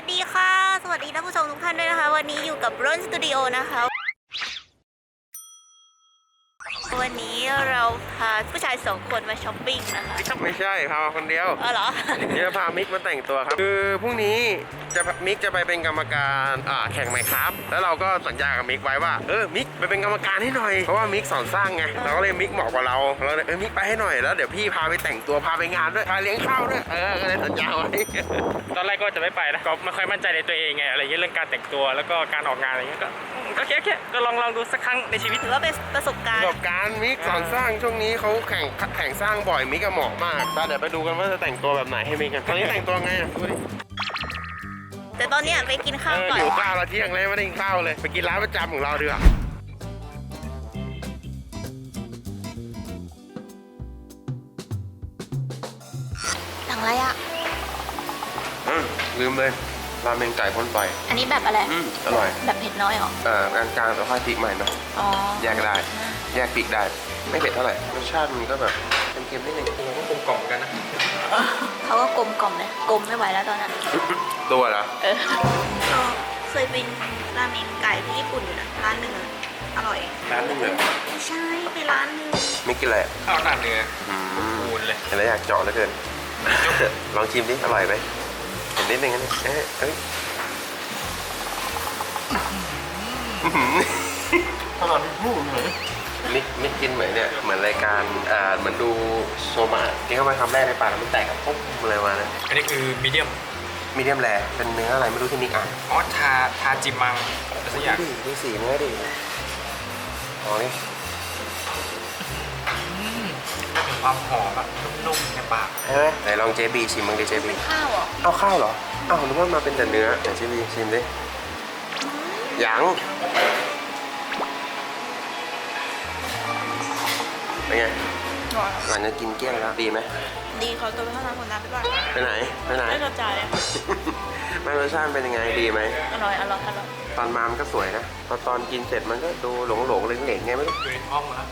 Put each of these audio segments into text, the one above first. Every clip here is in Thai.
วัสดีค่ะ สวัสดีท่านผู้ชมทุกท่านด้วยนะคะ วันนี้อยู่กับร่นสตูดิโอนะคะ วันนี้เราพาผู้ชายสองคนมาช้อปปิ้งนะคะไม่ใช่พามาคนเดียวเออเหรอเดี๋ยวพามิกมาแต่งตัวครับ คือพรุ่งนี้จะมิกจะไปเป็นกรรมการอ่าแข่งไหมครับ แล้วเราก็สัญญากับมิกไว้ว่าเออมิกไปเป็นกรรมการให้หน่อยเพราะว่ามิกสอนสร้างไงเราก็เลยมิกเหมาะกว่าเราเราเลยเออมิกไปให้หน่อยแล้วเดี๋ยวพี่พาไปแต่งตัวพาไปงานด้วยพาเลี้ยงข้าวด้วยเออก็เลยสัญญาไว้ตอนแรกก็จะไม่ไปนะก็ไม่ค่อยมั่นใจในตัวเองไงอะไรเงี้ยเรื่องการแต่งตัวแล้วก็การออกงานอะไรเงี้ยก็ อืมก็แค่แค่ก็ลองลองดูสักครั้งในชีวิต ถือว่าเป็นประสบการปณ์ ระสบการณ์มิกสอนสร้างช่วงนี้เขาแข่งแข่งสร้างบ่อยมิกก็เหมาะมากไปเดี๋ยวไปดูกันว่าจะแต่งตัวแบบไหนให้มิกกันตอนนี้แต่งตัวไงอะดูดิแต่ตอนเนี้ยไปกินข้าวเออก่อนหิวข้าวเราเที่ยงเลยไม่ได้กินข้าวเลยไปกินร้านประจำของเราดีกว่าหลังอะไรอะอืมลืมเลย ราเมงไก่พ่นไฟอันนี้แบบอะไรอืมอร่อย แบบเผ็ดน้อยเหรอเอ่อกลางกลางๆแล้วค่อยพริกใหม่เนาะอ๋อแยกได้ แยกพริกได้ ไม่เผ็ดเท่าไหร่รสชาติมันก็แบบเค็มๆนิดนึงโอ้ก็กลมกล่อมกันนะ เขาก็กลมกล่อมเลยกลมไม่ไหวแล้วตอนนั้น ตัวเหรอเออเคยเป็นราเมงไก่ที่ญี่ปุ่นอยู่นะร้านหนึ่งอะอร่อยร้านนึงเลยไม่ใช่ไปร้านหนึงไม่กินอะไรข้าวหน้าเนื้ออืมปูนเลย เห็นแล้วอยากเจาะเหลือเกิน ลองชิมดิอร่อยไหมเห็ นนิดนึงนะเอ๊ะเอ้ยอร่อยพูดเลยมิกมิกกินเหมือนเนี่ยเหมือนรายการอ่าเหมือนดูโซมาที่เข้ามาทำแรกในปากแล้วมันแตกกับปุ๊บอะไรมานะอันนี้คือมีเดียมมีเดียมแรเป็นเนื้ออะไรไม่รู้ที่มิกอ่านอ๋อทาทาจิมังอะไรสักอย่างดิดูสีเนื้อดิอ๋อนี่ ความหอมแบบนุ่มๆในปากใช่ไหมไหนลองเจบีชิมมึงดิเจบีข้าวเหรอเอาข้าวเหรออ้าวนึกว่ามาเป็นแต่เนื้อไหนเจบีชิมดิยังเป็นไงหลังจากกินเกลี้ยงแล้วดีไหมดีเขาตัวไปเข้าน้ำคนน้ำไปบ้างไปไหนไปไหนไม่กระจายอะไม่รสชาติเป็นยังไงดีไหมอร่อยอร่อยอร่อยตอนมามันก็สวยนะพอตอนกินเสร็จมันก็ดูหลงหลงๆเหลงๆไงไม่รู้อยู่ในท้องแล้ว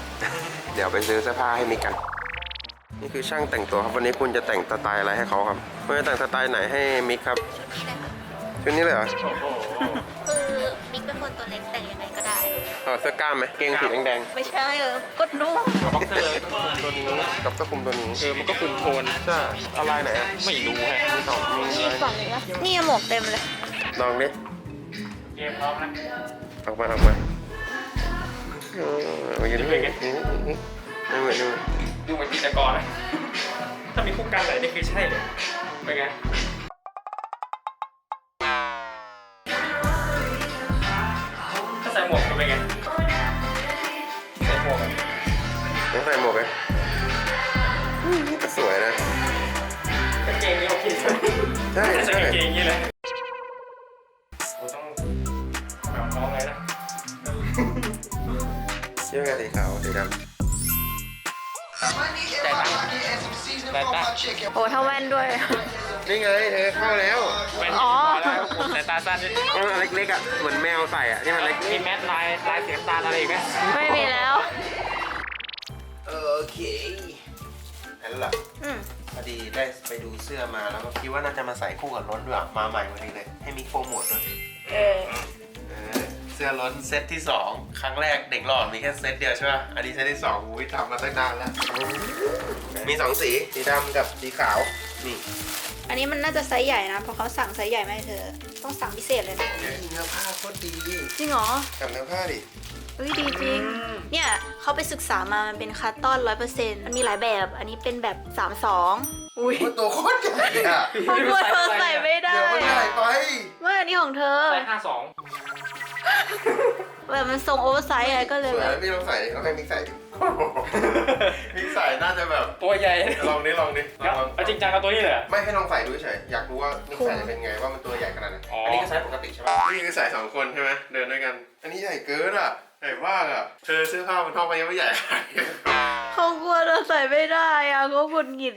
เดี๋ยวไปซื้อเสื้อผ้าให้มิกกัน นี่คือช่างแต่งตัวครับวันนี้คุณจะแต่งสไตล์อะไรให้เขาครับคุณจะแต่งสไตล์ไหนให้มิกครับชุดนี้เลยค่ะชุดนี้เลยเหรอโอ้โหคือบิ๊กเป็นคนตัวเล็กแต่งยังไงก็ได้เอาเสื้อกล้ามไหมเกงสีแดงไม่ใช่เออกดนุ่มบ็อกเซอร์ๆตัวนี้กับเสื้อคลุมตัวนี้เออมันก็คุมโทนใช่เอาลายไหนอะไม่รู้ฮะมีสองมีนี่อะไรฝั่งนี้นะนี่หมวกเต็มเลยลองดิเกมพร้อมนะออกมาออกมาเออเอาอย่างนี้ไม่เหมือนไม่เหมือน ดูเหมือนจิตรกรนะ ถ้ามีคู่กันไหนนี่คือใช่เลยเป็นไงถ้าใส่หมวกจะเป็นไงใส่หมวกอะต้องใส่หมวกไหมอืมนี่ก็สวยนะ กางเกงนี่โอเคใช่ไหมใช่ ใส่ใช่กางเกงอย่างนี้เลยกูต้องแบบน้องเลยนะ เชื่อกันสีขาวสีดำ ใจตั้งใจตั้งโอ้เท่าแว่นด้วย นี่ไงเธอเข้าแล้วเป็นอ๋อ แล้วผมสายตาสั้นด้วยมันอันเล็กๆอะ เหมือนแมวใส่อะที่มันเล็กมีแมสลายลายเสียงตาลอะไรอีกไหมไม่มีแล้ว โอเคนั่นแหละอืมพอดีได้ไปดูเสื้อมาแล้วก็คิดว่าน่าจะมาใส่คู่กับล้นด้วยมาใหม่วันนี้เลย ให้มิกโปรโมทด้วยเออ เออ เสื้อล้นเซตที่สองครั้งแรกเด็กหลอดมีแค่เซตเดียวใช่ป่ะ อันนี้เซตที่สองอุ้ยทำมาตั้งนานแล้ว มีสองสีสีดำกับสีขาว นี่อันนี้มันน่าจะไซส์ใหญ่นะเพราะเขาสั่งไซส์ใหญ่มาให้เธอ ต้องสั่งพิเศษเลยนะเฮ้ยเนื้อผ้าโคตรดีจริงเหรอกับเนื้อผ้าดิเฮ้ยดีจริง เนี่ยเขาไปศึกษามามันเป็นคัตตอนร้อยเปอร์เซ็นต์มันมีหลายแบบ อันนี้เป็นแบบสามสองอุ้ยมันตัวโคตรใหญ่อะเพราะกลัวเธอใส่ไม่ได้ เดี๋ยวมันใหญ่ไปไม่อันนี้ของเธอ ใส่ห้าสอง แบบมันทรงโอเวอร์ไซส์อะไรก็เลยสวยแบบแล้วพี่ลองใส่ดิลองให้มิกใส่ดิ มิกใส่น่าจะแบบตัวใหญ่ลองดิลองดิลองเอาจริงจังกับตัวนี้เลยเหรอ ไม่ให้ลองใส่ดูเฉยอยากรู้ว่ามิกใส่จะเป็นไงว่ามันตัวใหญ่ขนาดไหนอ๋ออั อันนี้ก็ใส่ปกติใช่ปะนี่คือใส่สองคนใช่ไหมเดินด้วยกัน อันนี้ใหญ่เกินอะใหญ่มากอะเธอเสื้อผ้ามันท้องไปยังไม่ใหญ่ขนาดนี้เขากลัวเธอใส่ไม่ได้อะเขาหงุดหงิด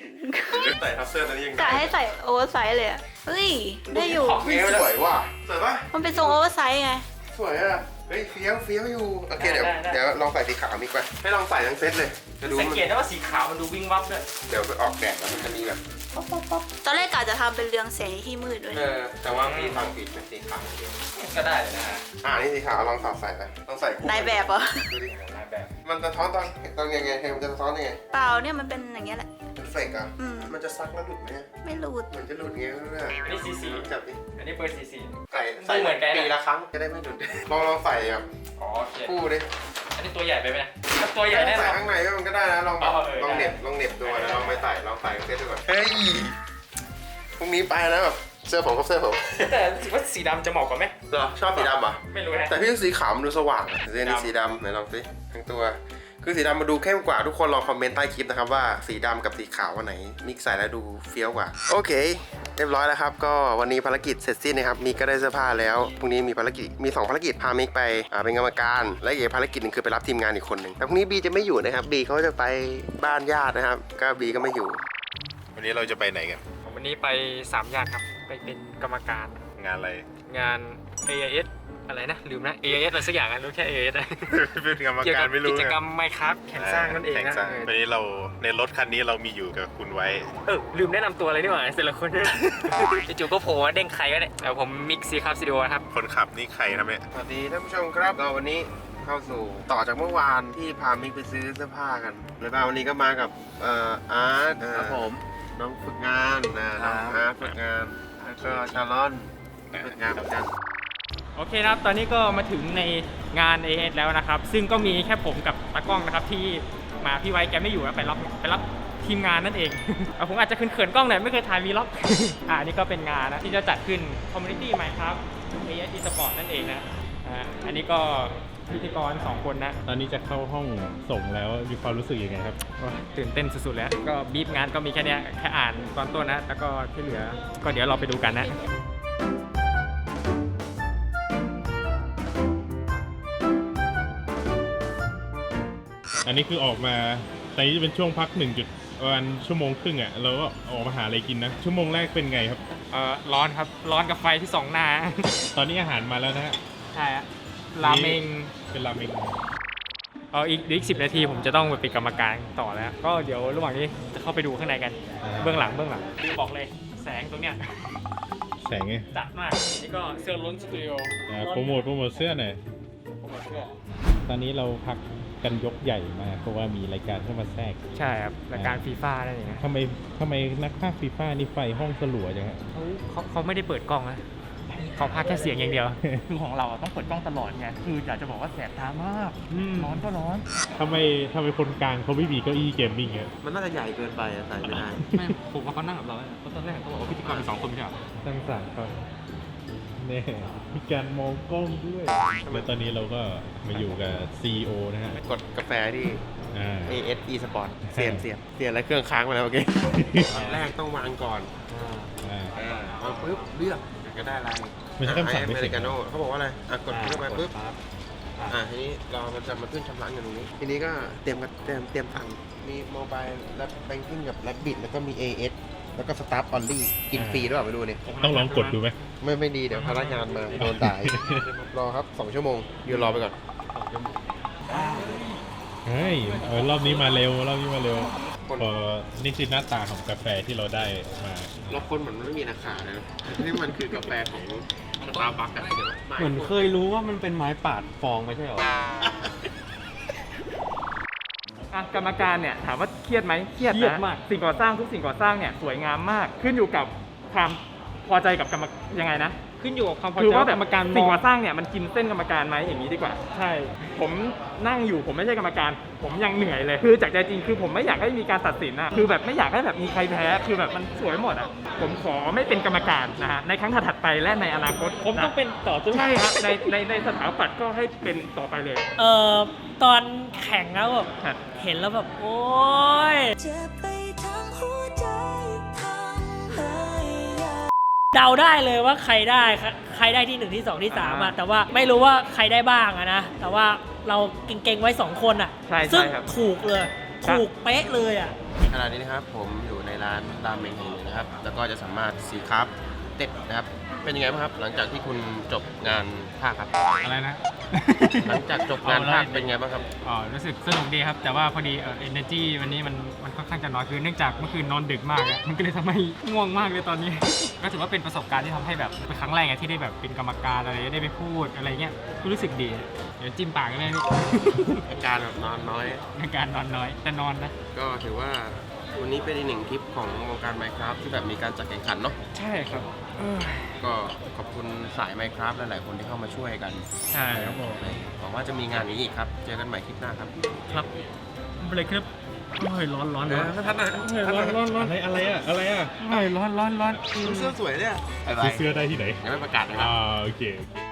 ใส่ทับเสื้อตัวนี้ยังกะให้ใส่โอเวอร์ไซส์เลยอะเฮ้ย ได้อยู่นี่สวยว่ะสวยปะมันเป็นทรงโอเวอร์ไซส์ไง สวยอะ เฮ้ยเฟี้ยวเฟี้ยวอยู่ โอเคเดี๋ยวเดี๋ยวลองใส่สีขาวมิกไปให้ลองใส่ทั้งเซตเลย จะดูสังมันเกตได้ว่าสีขาวมันดูวิ่งวับด้วยเดี๋ยวไปออกแดดแล้วมันจะมีแบบ ป๊อปป๊อปป๊อปตอนแรกกะจะทำเป็นเรืองแสงที่มืดด้วย เอนะอแต่ว่าพี่ฟังผิดเป็นสีขาวเดียวก็ได้เลยนะฮะอ่านี่สีขาวลองสอดใส่ไปลองใส่คู่นายแบบเหรอดูดินายแบบ มันสะท้อนตอนตอนยังไงมันจะสะท้อนยังไงเปล่าเนี่ยมันเป็นอย่างเงี้ยแหละ เป็นเฟกอะอืม มันจะซักแล้วหลุดไหมไม่รูดเหมือนจะหลุดเงี้ยเพื่อนอันนี้สีสี จับดิอันนี้เบอร์สีสีใส่ไม่เหมือนกันนะปีละครั้งจะได้ไม่หลุด ลองลองใส่แบบอ๋อโอเคคู่ดิอันนี้ตัวใหญ่ไปไหมนะถ้าตัวใหญ่แน่นใส่อน ข้างในมันก็ได้นะลองแบบอ๋อเออลองเหน็บได้ ลองเหน็บดูนะลองไปใส่ลองใส่เสื้อดูก่อนเฮ้ยพรุ่งนี้ไปแล้วแบบ เสื้อผมกับเสื้อผมแต่รู้สึกว่าสีดำจะเหมาะกว่าไหมเหรอชอบสีดำอะ ไม่รู้นะแต่พี่สีขาวมันดูสว่างอะเสื้อนี่ดำสีดำไหนลองสิทั้งตัว คือสีดำมาดูเข้มกว่าทุกคนลองคอมเมนต์ใต้คลิปนะครับว่าสีดำกับสีขาววันไหน มิกซ์ใส่แล้วดูเฟี้ยวกว่า โอเค เรียบร้อยแล้วครับ ก็วันนี้ภารกิจเสร็จสิ้นนะครับมิกก็ได้เสื้อผ้าแล้วพรุ่งนี้มีภารกิจมีสองภารกิจพามิกไปอ่าเป็นกรรมการและอีกภารกิจหนึ่งคือไปรับทีมงานอีกคนหนึ่งแต่พรุ่งนี้บีจะไม่อยู่นะครับบีเขาจะไปบ้านญาตินะครับก็บีก็ไม่อยู่ วันนี้เราจะไปไหนกัน วันนี้ไปสามย่านครับ ไปเป็นกรรมการงานอะไร งาน AIS อะไรนะ ลืมนะ AIS อะไรสักอย่างอะรู้แค่ AIS อะเป็นกรรมเกี่ยวกากัรบไม่รู้กิจกรรมไมครับแข่งสร้างนั่นเองแข่นะสร้างเออวันนี้เราในรถคันนี้เรามีอยู่กับคุณไว้ เออลืมแนะนำตัวเลยดีกว่าแต่ละคนจู่ๆก็โผล่มาเด้งใครก็ได้แต่ผมมิกซีครับซีดีโอครับ คนขับนี่ใครครับเนี่ยสวัสดีท่านผู้ชมครับเราวันนี้เข้าสู่ต่อจากเมื่อวานที่พามิกไปซื้อเสื้อผ้ากันแล้วก็วันนี้ก็มากับเอ่ออาร์ตเอ่อครับผมน้องฝึกงานนะน้องครับอาร์ตฝึกงาน ก็ชาลอนงานเหมือนกัน โอเคนะครับ ตอนนี้ก็มาถึงในงาน AS แล้วนะครับ ซึ่งก็มีแค่ผมกับตากล้องนะครับ ที่มาพี่ไว้แกไม่อยู่นะไปรับไปรับทีมงานนั่นเอง เอาผมอาจจะเขินๆกล้องหน่อยไม่เคยถ่ายวีล็อก อ่านี่ก็เป็นงานนะที่จะจัดขึ้น Community Minecraft AS Esport นั่นเองนะ อ่า อันนี้ก็ พิธีกรสองคนนะ ตอนนี้จะเข้าห้องส่งแล้วมีความรู้สึกยังไงครับโอ้ยตื่นเต้นสุดๆแล้ว ก็บีบงานก็มีแค่เนี้ยแค่อ่านตอนต้นนะ แล้วก็ที่เหลือก็เดี๋ยวเราไปดูกันนะอันนี้คือออกมาตอนนี้จะเป็นช่วงพักหนึ่งจุดประมาณชั่วโมงครึ่งอะเราก็ออกมาหาอะไรกินนะ ชั่วโมงแรกเป็นไงครับเอ่อร้อนครับร้อนกับไฟที่สองหน้า ตอนนี้อาหารมาแล้วนะฮะใช่อะราเมง เป็นราเมงเอออีกอีกสิบนาทีผมจะต้องไปเป็นกรรมการต่อแล้ว ก็เดี๋ยวระหว่างนี้จะเข้าไปดูข้างในกันเบื้องหลังเบื้องหลังลืมบอกเลยแสงตรงเนี้ยแสงไงจัดมากนี่ก็เสื้อล้นสตูดิโออ่าโปรโมทโปรโมทเสื้อหน่อยโปรโมทเสื้อตอนนี้เราพักกันยกใหญ่มาเพราะว่ามีรายการเข้ามาแทรกใช่ครับรายการฟีฟ่านั่นเองนะทำไมทำไมนักภาคฟีฟ่านี่ไฟห้องสลัวจังฮะเขาเขาเขาไม่ได้เปิดกล้องนะ เขาพากแค่เสียงอย่างเดียว คือของเราอะต้องเปิดกล้องตลอดไงคืออยากจะบอกว่าแสบตามากอืมร้อนก็ร้อน ทำไมทำไมคนกลางเขาไม่มีเก้าอี้เกมมิ่งอะมันน่าจะใหญ่เกินไปอะใส่ไม่ได้ ไม่ผมว่าเขานั่งกับเราเพราะตอนแรกเขาบอกว่าพิธีกรมีสองคนไม่ใช่เหรอตั้งสามคนแน่มีการมองกล้องด้วยแล้วตอนนี้เราก็มาอยู่กับ CEO นะฮะกดกาแฟที่ อ่า AS eSport เสียนเสียนเสียนแล้วเครื่องค้างไปแล้วเมื่อกี้ อันแรกต้องวางก่อนอ่าอ่าเอาปุ๊บเลือก ก็ได้อะไรมันจะคำสั่งอไม่เมเสร็ริจกาโน่เขาบอกว่าอะไรอะกดเข้าไปปุ๊บอ่าทีนี้เรามันจะมาขึ้นชำระเงินตรงนี้ ทีนี้ก็เตรียมกันเตรียมเตรียมตังค์มีโมบายและแบงกิ้งกับแลบบิดแล้วก็มี AS แล้วก็สตาร์ออลลี่กินฟรีด้วยเปล่าไม่รู้เนี่ยต้องลองกดดูไหมไม่ไม่ดีเดี๋ยวพนักงานมาโดนด่าอีกรอครับ2ชั่วโมงยืนรอไปก่อนเฮ้ยเออรอบนี้มาเร็วรอบนี้มาเร็วพอนี่คือหน้าตาของกาแฟที่เราได้มา รอบคนเหมือนมันไม่มีราคาเลยนะนี่มันคือกาแฟของสตาร์บัคอะเหมือนเคยรู้ว่ามันเป็นไม้ปาดฟองไม่ใช่เหรอ อะกรรมการเนี่ยถามว่าเครียดไหมเครียดเครียดนะมาก สิ่งก่อสร้างทุกสิ่งก่อสร้างเนี่ยสวยงามมาก ขึ้นอยู่กับความพอใจกับกรรมยังไงนะ ขึ้นอยู่กับความพอใจคือว่าแบบกรรมการมองสิ่งก่อสร้างเนี่ยมันกินเส้นกรรมการไหมอย่างนี้ดีกว่า ใช่ ผมนั่งอยู่ผมไม่ใช่กรรมการ ผมยังเหนื่อยเลย คือจากใจจริงคือผมไม่อยากให้มีการตัดสินนะคือแบบไม่อยากให้แบบมีใครแพ้คือแบบมันสวยหมดอะผมขอไม่เป็นกรรมการนะฮะในครั้งถัดๆไปและในอนาคตผมต้องเป็นต่อใช่ไหมใช่ครับในในในสถาปัตย์ก็ให้เป็นต่อไปเลย เอ่อตอนแข่งแล้วแบบครับเห็นแล้วแบบโอ้ยเจ็บไป เดาได้เลยว่าใครได้ครับใครได้ที่หนึ่งที่สองที่สามอะแต่ว่าไม่รู้ว่าใครได้บ้างอะนะแต่ว่าเราเก่งๆไว้สองคนอะใช่ใช่ซึ่งครับถูกเลยครับ ถูกเป๊ะเลยอะขณะนี้นะครับผมอยู่ในร้านราเมงแห่งหนึ่งนะครับ แล้วก็จะสามารถสีครับ เต็ดนะครับ เป็นยังไงบ้างครับ หลังจากที่คุณจบงานภาคครับ อะไรนะ หลังจากจบงานภาคเป็นไงบ้างครับ อ๋อรู้สึกสนุกดีครับ แต่ว่าพอดีเอ่อ energy วันนี้มันมันค่อนข้างจะน้อยคือเนื่องจากเมื่อคืนนอนดึกมากอะมันก็เลยทำให้ง่วงมากเลยตอนนี้ ก็ถือว่าเป็นประสบการณ์ที่ทำให้แบบเป็นครั้งแรกไงที่ได้แบบเป็นกรรมการอะไรได้ไปพูดอะไรเงี้ยก็รู้สึกดี เดี๋ยวจิ้มปากกันเลยพี่อาการแบบนอนน้อยในการนอนน้อยแต่นอนนะ ก็ถือว่า วันนี้เป็นอีกหนึ่งทริปของวงการไมครับที่แบบมีการจัดแข่งขันเนาะใช่ครับเออก็ขอบคุณสายไมครับหลายๆคนที่เข้ามาช่วยกันใช่ครับผมหวังว่าจะมีงานนี้อีกครับ เจอกันใหม่คลิปหน้าครับ ครับไม่เป็นไรครับโอ้ยร้อนร้อนร้อนท่านนะโอ้ยร้อนร้อนร้อนอะไรอะไรอะอะไรอะโอ้ยร้อนร้อนร้อนเสื้อสวยเนี่ยซื้อเสื้อได้ที่ไหนยังไม่ประกาศนะครับ อ่าโอเคโอเค